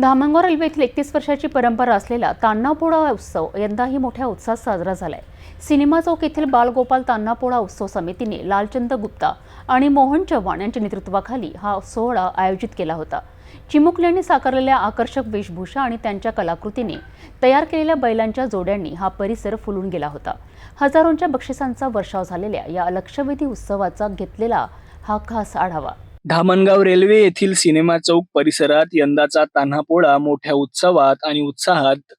Dhamangaon railway येथील एकतीस वर्षाची परंपरा असलेला तान्हापोळा उत्सव यंदाही मोठ्या उत्साहात साजरा झालाय. सिनेमा चौक येथील बालगोपाल तान्हापोळा उत्सव समितीने लालचंद गुप्ता आणि मोहन चव्हाण यांच्या नेतृत्वाखाली हा सोहळा आयोजित केला होता. चिमुकल्यांनी साकारलेल्या आकर्षक वेशभूषा आणि त्यांच्या कलाकृतीने तयार केलेल्या बैलांच्या जोड्यांनी हा परिसर फुलून गेला होता. हजारोंच्या बक्षिसांचा वर्षाव झालेल्या या लक्षवेधी उत्सवाचा घेतलेला हा खास आढावा. धामणगाव रेल्वे येथील सिनेमा चौक परिसरात यंदाचा तान्हापोळा मोठ्या उत्सवात आणि उत्साहात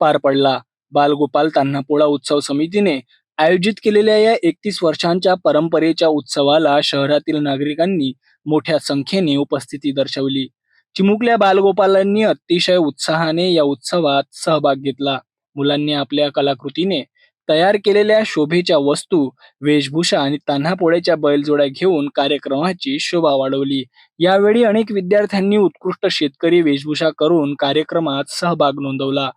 पार पडला. बालगोपाल तान्हापोळा उत्सव समितीने आयोजित केलेल्या या एकतीस वर्षांच्या परंपरेच्या उत्सवाला शहरातील नागरिकांनी मोठ्या संख्येने उपस्थिती दर्शवली. चिमुकल्या बालगोपालांनी अतिशय उत्साहाने या उत्सवात सहभाग घेतला. मुलांनी आपल्या कलाकृतीने तयार केलेल्या शोभेच्या वस्तू वेशभूषा आणि तान्हापोळ्याच्या बैलजोड्या घेऊन कार्यक्रमाची शोभा वाढवली. यावेळी अनेक विद्यार्थ्यांनी उत्कृष्ट शेतकरी वेशभूषा करून कार्यक्रमात सहभाग नोंदवला.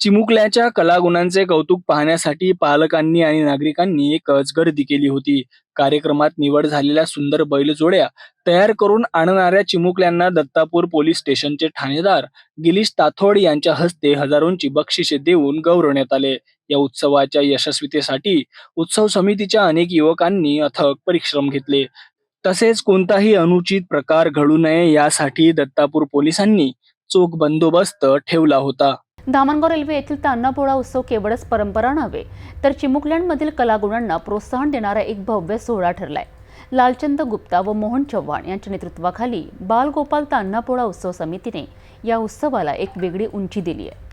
चिमुकल्याच्या कलागुणांचे कौतुक पाहण्यासाठी पालकांनी आणि नागरिकांनी एकच गर्दी केली होती. कार्यक्रमात निवड झालेल्या सुंदर बैलजोड्या तयार करून आणणाऱ्या चिमुकल्यांना दत्तापूर पोलीस स्टेशनचे ठाणेदार गिरीश ताथोड यांच्या हस्ते हजारोंची बक्षिसे देऊन गौरवण्यात आले. या उत्सवाच्या यशस्वीतेसाठी उत्सव समितीच्या अनेक युवकांनी अथक परिश्रम घेतले. तसेच कोणताही अनुचित प्रकार घडू नये यासाठी दत्तापूर पोलिसांनी चोख बंदोबस्त ठेवला होता. धामणगाव रेल्वे येथील तान्हापोळा उत्सव केवळच परंपरा नव्हे तर चिमुकल्यांमधील कलागुणांना प्रोत्साहन देणारा एक भव्य सोहळा ठरलाय. लालचंद गुप्ता व मोहन चव्हाण यांच्या नेतृत्वाखाली बालगोपाल तान्हापोळा उत्सव समितीने या उत्सवाला एक वेगळी उंची दिली आहे